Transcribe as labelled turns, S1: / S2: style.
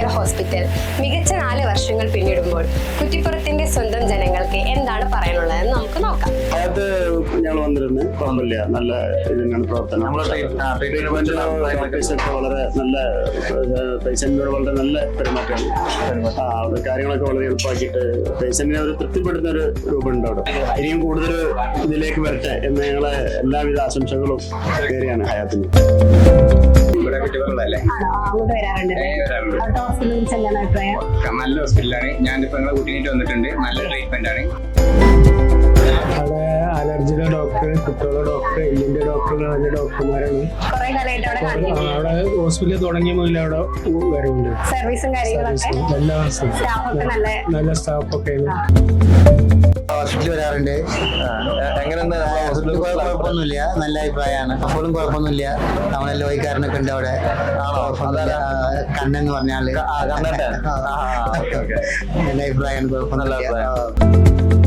S1: ഒരു ഹോസ്പിറ്റൽ. മികച്ച നാല് വർഷങ്ങൾ പിന്നിടുമ്പോൾ കുറ്റിപ്പുറത്തിന്റെ സ്വന്തം ജനങ്ങൾക്ക് എന്താണ് പറയാനുള്ളതെന്ന് നമുക്ക് നോക്കാം.
S2: അതായത് ഞങ്ങൾ വന്നിരുന്നു. കുഴപ്പമില്ല. നല്ല ഇതിനാണ് പ്രവർത്തനം. ട്രീറ്റ്മെന്റിന് വളരെ നല്ല പേഷ്യന്റിനോട് വളരെ നല്ല പെരുമാറ്റമാണ്. ആ അത് കാര്യങ്ങളൊക്കെ വളരെ എളുപ്പമാക്കിയിട്ട് പേഷ്യന്റിനെ ഒരു തൃപ്തിപ്പെടുത്തുന്ന ഒരു രൂപമുണ്ട് അവിടെ. ഇനിയും കൂടുതൽ ഇതിലേക്ക് വരട്ടെ എന്ന് ഞങ്ങളെ എല്ലാവിധ ആശംസകളും കയറിയാണ് ഹയാത്തിന്.
S3: ഇവിടെ
S1: അങ്ങോട്ട് വരാറുണ്ട്
S3: വരാറുണ്ട്
S1: അവിടുത്തെ ഹോസ്പിറ്റലിനെ കുറിച്ച് എന്താണ് അഭിപ്രായം?
S3: നല്ല ഹോസ്പിറ്റലാണ് ഞാനിപ്പോ നിങ്ങളെ കുട്ടീനായിട്ട് വന്നിട്ടുണ്ട്. നല്ല ട്രീറ്റ്മെന്റ് ആണ്.
S4: അവിടെ അലർജിയുടെ ഡോക്ടർ കുട്ടികളുടെ ഡോക്ടർ എല്ലിന്റെ ഡോക്ടർ നല്ല ഡോക്ടർമാരാണ്
S1: അവിടെ
S4: ഹോസ്പിറ്റലിൽ തുടങ്ങിയ മുതൽ അവിടെ വരുന്നുണ്ട്
S1: സർവീസും കാര്യങ്ങളൊക്കെ? നല്ല
S4: സ്റ്റാഫൊക്കെ
S5: ഹോസ്പിറ്റലിൽ വരാറുണ്ട്.
S3: എങ്ങനെയുണ്ട്?
S5: ഹോസ്പിറ്റലിൽ കുഴപ്പമൊന്നുമില്ല. നല്ല അഭിപ്രായമാണ്. അപ്പോഴും കുഴപ്പമൊന്നുമില്ല. നമ്മളെ ലോയിക്കാരനൊക്കെ ഉണ്ട് അവിടെ. കണ്ണെന്ന്
S3: പറഞ്ഞാൽ.
S5: നല്ല അഭിപ്രായമാണ്. കുഴപ്പമൊന്നുമില്ല.